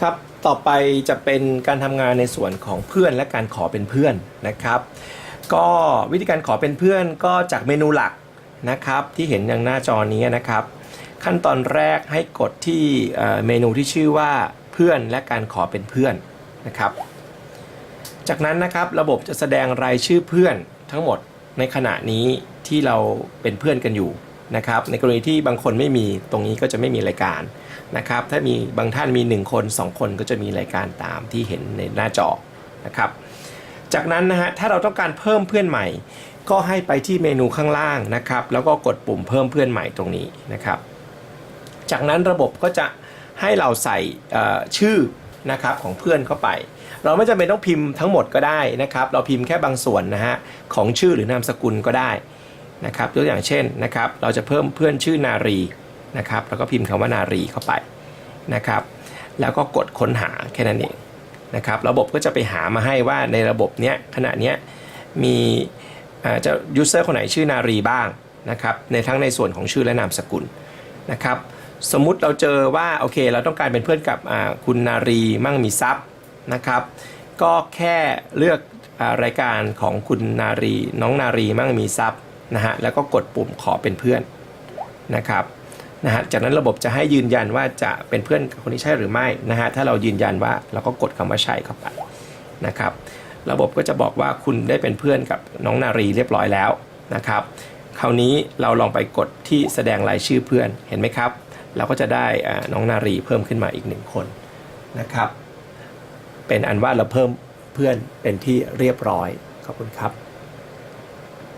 ครับต่อไปจะเป็นการทำงานในส่วนของเพื่อนและการขอเป็นเพื่อนนะครับ ก็วิธีการขอเป็นเพื่อนก็จากเมนูหลักนะครับ ที่เห็นอย่างหน้าจอนี้นะครับ ขั้นตอนแรกให้กดที่เมนูที่ชื่อว่าเพื่อนและการขอเป็นเพื่อนนะครับ จากนั้นนะครับระบบจะแสดงรายชื่อเพื่อนทั้งหมดในขณะนี้ที่เราเป็นเพื่อนกันอยู่ นะครับในกรณีที่บางคนไม่มีตรงนี้ก็จะไม่มีรายการนะครับถ้ามีบางท่านมี 1 คน 2 คนก็จะมีรายการตามที่เห็นในหน้าจอนะครับจากนั้นนะฮะถ้าเราต้องการเพิ่มเพื่อนใหม่ ก็ให้ไปที่เมนูข้างล่างนะครับแล้วก็กดปุ่มเพิ่มเพื่อนใหม่ตรงนี้นะครับจากนั้นระบบก็จะให้เราใส่ชื่อนะครับของเพื่อนเข้าไป เราไม่จำเป็นต้องพิมพ์ทั้งหมดก็ได้นะครับ เราพิมพ์แค่บางส่วนนะฮะของชื่อหรือนามสกุลก็ได้ นะครับตัวอย่างเช่นนะครับเราจะเพิ่มเพื่อนชื่อนารีนะครับแล้วก็พิมพ์คำว่านารีเข้าไปนะครับแล้วก็กดค้นหาแค่นั้นเองนะครับระบบก็จะไปหามาให้ว่าในระบบเนี้ยขณะเนี้ยมีเอ่อจะยูเซอร์คนไหนชื่อนารีบ้างนะครับในทั้งในส่วนของชื่อและนามสกุลนะครับสมมุติเราเจอว่าโอเคเราต้องการเป็นเพื่อนกับอ่าคุณนารีมั่งมีทรัพย์นะครับ ก็แค่เลือกอรายการของคุณนารีน้องนารีมั่งมีทรัพย์ นะฮะแล้วก็กดปุ่มขอเป็นเพื่อนนะครับนะฮะจากนั้นระบบจะให้ยืนยันว่าจะเป็นเพื่อนกับคนที่ใช่หรือไม่นะฮะถ้าเรายืนยันว่าเราก็กดคำว่าใช่เข้าไปนะครับ ระบบก็จะบอกว่าคุณได้เป็นเพื่อนกับน้องนารีเรียบร้อยแล้วนะครับ คราวนี้เราลองไปกดที่แสดงรายชื่อเพื่อนเห็นไหมครับ เราก็จะได้น้องนารีเพิ่มขึ้นมาอีกหนึ่งคนนะครับ เป็นอันว่าเราเพิ่มเพื่อนเป็นที่เรียบร้อยขอบคุณครับ